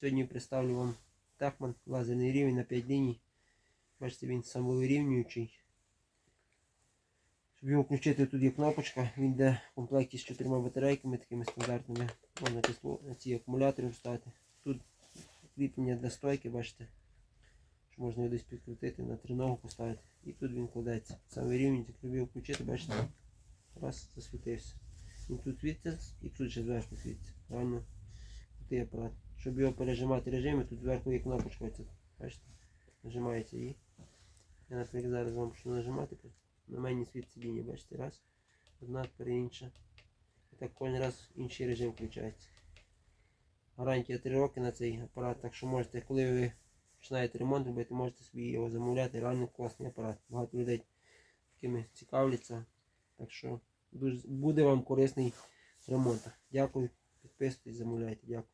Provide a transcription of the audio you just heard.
Сьогодні представлю вам Техман лазерний рівень на 5 ліній. Бачите, він самовирівнюючий. Щоб його включити, тут є кнопочка, він йде в комплекті з чотирма батарейками, такими стандартними. Можна на ці акумулятори вставити. Тут кріплення для стойки, бачите, що можна його десь підкрутити, на триногу поставити. І тут він кладеться. Саме рівень, як його включити, бачите, раз, засвітився. Він тут світиться і тут ще зверху світиться. Реально крутий апарат. Щоб його пережимати режими, тут зверху є кнопочка. Бачите, нажимається її. Я, наприклад, зараз вам почну нажимати. На мені світиться лінія, бачите, раз, одна, тепер інша. І так кожен раз інший режим включається. Гарантія 3 роки на цей апарат, так що можете, коли ви починаєте ремонт робити, можете собі його замовляти. Реально класний апарат. Багато людей такими цікавляться. Так що буде вам корисний в ремонтах. Дякую, підписуйтесь, замовляйте. Дякую.